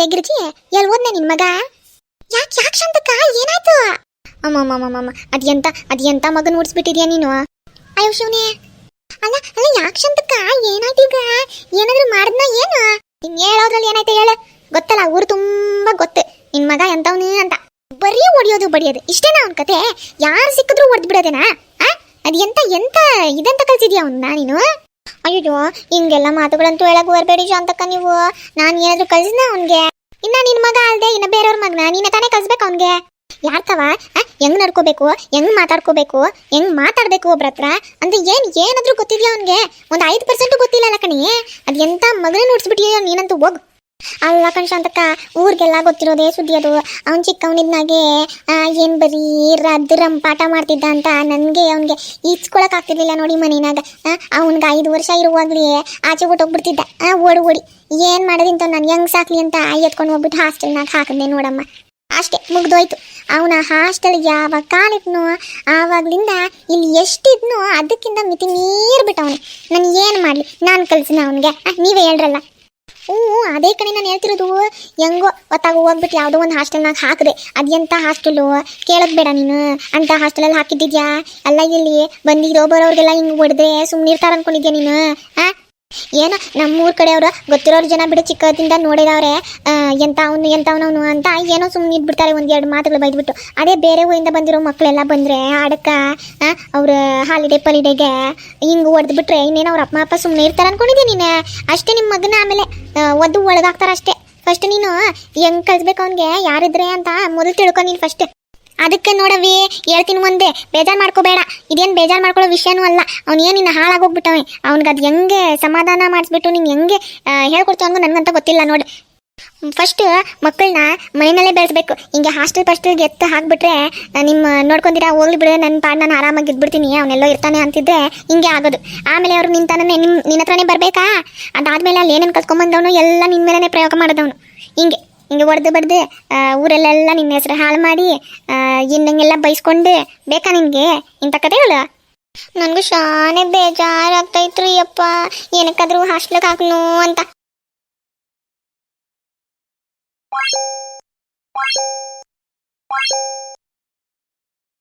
ಲೆಗಿರ್ಜಿ L ಓದ್ನೆ ನಿನ್ ಮಗ? ಯಾಕೆ ಯಾಕೆ ಶಾಂತಕ್ಕ ಏನಾಯ್ತು? ಅಮ್ಮ ಅಮ್ಮ ಅಮ್ಮ ಅಮ್ಮ ಅದ್ ಎಂತ ಅದ್ ಎಂತ ಮಗನ್ ಓಡಿಸ್ಬಿಟ್ಟಿದ್ಯಾ ನೀನು? ಅಯ್ಯೋ ಶಿವನೇ. ಅಲ್ಲ ಅಲ್ಲ ಯಾಕೆ ಶಾಂತಕ್ಕ ಏನಾಯ್ತು ಈಗ? ಏನಾದ್ರೂ ಮಾಡಿದ್ನ ಏನು? ನಿನ್ ಹೇಳೋದ್ರಲ್ಲಿ ಏನಾಯ್ತು ಹೇಳ. ಗೊತ್ತಲ್ಲ, ಊರು ತುಂಬಾ ಗೊತ್ತು. ನಿನ್ ಮಗ ಎಂತವನು ಅಂತ. ಬರೀ ಹೊಡಿಯೋದು ಬಡಿಯೋದು. ಇಷ್ಟೇನಾ ಅವ್ನ ಕತೆ? ಯಾರು ಸಿಕ್ಕಿದ್ರು ಹೊಡೆದ್ ಬಿಡೋದೇನಾ? ಅದ್ ಎಂತ ಎಂತ, ಇದೆಂತ ಕಲ್ಸಿದ್ಯಾ ಅವನ್ನ ನೀನು ಅಯ್ಯೋ ಹಿಂಗೆಲ್ಲ ಮಾತುಗಳಂತೂ ಹೇಳಕ್ ಬರಬೇಡಿ ಶಾಂತಕ್ಕ ನೀವು. ನಾನು ಏನಾದ್ರೂ ಕಳ್ಸಿದ್ನ ಅವನ್ಗೆ? ಇನ್ನ ನಿನ್ ಮಗ ಅಲ್ದೆ, ಇನ್ನ ಬೇರೆಯವ್ರ ಮಗನ ನೀನೆ ತಾನೇ ಕಳ್ಸ್ಬೇಕು ಅವನ್ಗೆ? ಯಾರ್ತವ ಹೆಂಗ್ ನಡ್ಕೋಬೇಕು? ಹೆಂಗ್ ಮಾತಾಡ್ಕೋಬೇಕು? ಹೆಂಗ್ ಮಾತಾಡ್ಬೇಕು ಒಬ್ರ ಹತ್ರ? ಅಂತ ಏನ್, ಏನಾದ್ರೂ ಗೊತ್ತಿದ್ಯಾ ಅವನ್ಗೆ? ಒಂದ್ ಐದು ಪರ್ಸೆಂಟ್ ಗೊತ್ತಿಲ್ಲ ಕಣಿ? ಅದ್ ಎಂತ ಮಗನ ನೋಡ್ಸ್ಬಿಟ್ಟಿಯ ನೀನಂತೂ ಹೋಗ್ ಅಲ್ಲ ಕಣ್ ಊರ್ಗೆಲ್ಲ ಗೊತ್ತಿರೋದೇ ಸುದ್ದಿ ಅದು ಅವ್ನ್ ಚಿಕ್ಕವನಿದ್ನಾಗೆ ಏನ್ ಬರೀ ರದ್ದು ರಂಪಾಟ ಮಾಡ್ತಿದ್ದ ಅಂತ ನನ್ಗೆ ಅವನ್ಗೆ ಈಚ್ಕೊಳಕ್ ಆಗ್ತಿರ್ಲಿಲ್ಲ ನೋಡಿ ಮನಿನಾಗ. ಅವನ್ಗ ಐದು ವರ್ಷ ಇರುವಾಗ್ಲೇ ಆಚೆ ಬಿಟ್ಟೋಗ್ಬಿಡ್ತಿದ್ದ ಓಡಿ ಓಡಿ. ಏನ್ ಮಾಡೋದಿಂತ ನಾನು ಹೆಂಗ್ ಸಾಕ್ಲಿ ಅಂತ ಎತ್ಕೊಂಡು ಹೋಗ್ಬಿಟ್ಟು ಹಾಸ್ಟೆಲ್ನಾಗ ಹಾಕಿದ್ನೆ ನೋಡಮ್ಮ. ಅಷ್ಟೇ, ಮುಗ್ದೋಯ್ತು. ಅವನ ಹಾಸ್ಟೆಲ್ ಯಾವಾಗ ಕಾಲಿಟ್ನು ಆವಾಗ್ಲಿಂದ ಇಲ್ಲಿ ಎಷ್ಟಿದ್ನೋ ಅದಕ್ಕಿಂತ ಮಿತಿ ಮೀರ್ಬಿಟ್ಟವನು. ನಾನು ಏನು ಮಾಡ್ಲಿ? ನಾನು ಕಲಿಸಿನ ಅವನಿಗೆ. ನೀವೇ ಹೇಳ್ರಲ್ಲ. ಹ್ಞೂ ಅದೇ ಕಡೆ ನಾನು ಹೇಳ್ತಿರೋದು. ಹೆಂಗೋ ಹೊತ್ತಾಗ ಹೋಗ್ಬಿಟ್ಟು ಯಾವುದೋ ಒಂದು ಹಾಸ್ಟೆಲ್ನಾಗ ಹಾಕಿದೆ. ಅದೆಂತ ಹಾಸ್ಟೆಲು ಕೇಳೋದು ಬೇಡ ನೀನು. ಅಂತ ಹಾಸ್ಟೆಲಲ್ಲಿ ಹಾಕಿದ್ದಿದ್ಯಾ? ಅಲ್ಲ ಇಲ್ಲಿ ಬಂದಿರೋ ಬರೋರ್ಗೆಲ್ಲ ಹಿಂಗೆ ಹೊಡೆದ್ರೆ ಸುಮ್ಮನೆ ಅನ್ಕೊಂಡಿದ್ಯಾ ನೀನು? ಆ? ಏನೋ ನಮ್ಮೂರ್ ಕಡೆಯವರು ಗೊತ್ತಿರೋರು ಜನ ಬಿಡು ಚಿಕ್ಕದಿಂದ ನೋಡಿದವ್ರೆ ಎಂತ ಅವನು ಎಂತ ಅವನವನು ಅಂತ ಏನೋ ಸುಮ್ಮನೆ ಇದ್ಬಿಡ್ತಾರೆ ಒಂದ್ ಎರಡು ಮಾತುಗಳು ಬೈದ್ಬಿಟ್ಟು. ಅದೇ ಬೇರೆ ಊರಿಂದ ಬಂದಿರೋ ಮಕ್ಕಳೆಲ್ಲ ಬಂದ್ರೆ ಆಡಕ್ಕ ಅವ್ರ ಹಾಲಿಡೇ ಪಾಲಿಡೇಗೆ ಹಿಂಗ್ ಹೊಡೆದ್ಬಿಟ್ರೆ ಇನ್ನೇನು ಅವ್ರ ಅಪ್ಪ ಅಪ್ಪ ಸುಮ್ಮನೆ ಇರ್ತಾರೆ ಅನ್ಕೊಂಡಿದ್ದೆ ನೀನು. ಅಷ್ಟೇ ನಿಮ್ಮ ಮಗನ ಆಮೇಲೆ ಒದ್ದು ಒಳಗಾಗ್ತಾರೆ ಅಷ್ಟೇ. ಫಸ್ಟ್ ನೀನು ಹೆಂಗ್ ಕಳ್ಸ್ಬೇಕು ಅವ್ನಿಗೆ? ಯಾರಿದ್ರೆ ಅಂತ ಮೊದಲು ತಿಳ್ಕೊ ನೀನು ಫಸ್ಟ್ ಅದಕ್ಕೆ ನೋಡವಿ ಹೇಳ್ತೀನಿ ಒಂದೇ, ಬೇಜಾರು ಮಾಡ್ಕೋಬೇಡ. ಇದೇನು ಬೇಜಾರು ಮಾಡ್ಕೊಳ್ಳೋ ವಿಷಯನೂ ಅಲ್ಲ. ಅವ್ನು ನಿನ್ನ ಹಾಳಾಗೋಗ್ಬಿಟ್ಟವೆ ಅವ್ನಿಗೆ ಅದು ಹೆಂಗೆ ಸಮಾಧಾನ ಮಾಡಿಸ್ಬಿಟ್ಟು ನೀನು ಹೆಂಗೆ ಹೇಳ್ಕೊಡ್ತೀವಿ ಅನ್ನೋ ನನಗಂತ ಗೊತ್ತಿಲ್ಲ ನೋಡಿ. ಫಸ್ಟ್ ಮಕ್ಕಳನ್ನ ಮನೆಯಲ್ಲೇ ಬೆಳೆಸ್ಬೇಕು. ಹಿಂಗೆ ಹಾಸ್ಟೆಲ್ ಫಸ್ಟಿಗೆ ಎತ್ತು ಹಾಕ್ಬಿಟ್ರೆ ನಿಮ್ಮ ನೋಡ್ಕೊಂಡಿರಾ, ಹೋಗ್ಲಿ ಬಿಡು ನನ್ನ ಪಾಡ್ ನಾನು ಆರಾಮಾಗಿ ಇದ್ಬಿಡ್ತೀನಿ, ಅವನೆಲ್ಲೋ ಇರ್ತಾನೆ ಅಂತಿದ್ರೆ ಹಿಂಗೆ ಆಗೋದು. ಆಮೇಲೆ ಅವ್ರು ನಿಂತಾನೆ ನಿಮ್ಮ ನಿನ್ನ ಹತ್ರನೇ ಬರಬೇಕಾ? ಅದಾದ್ಮೇಲೆ ಅಲ್ಲಿ ಏನೇನು ಕಲ್ತ್ಕೊಂಬಂದವನು, ಎಲ್ಲ ನಿನ್ನ ಮೇಲೇ ಪ್ರಯೋಗ ಮಾಡಿದವನು. ಹಿಂಗೆ. ಹಿಂಗೆ ಹೊಡೆದು ಬಡ್ದು ಊರಲ್ಲೆಲ್ಲ ನಿನ್ನ ಹೆಸರು ಹಾಳು ಮಾಡಿ ಇನ್ನಂಗೆಲ್ಲ ಬೈಸ್ಕೊಂಡು ಬೇಕಾ ನಿನಗೆ? ಇಂಥ ಕಥೆಗಳು ನನಗೂ ಶಾನೆ ಬೇಜಾರಾಗ್ತೈತ್ರಿ ಅಪ್ಪ. ಏನಕ್ಕಾದ್ರೂ ಹಾಸ್ಟ್ಲಿಗೆ ಹಾಕ್ನು ಅಂತ.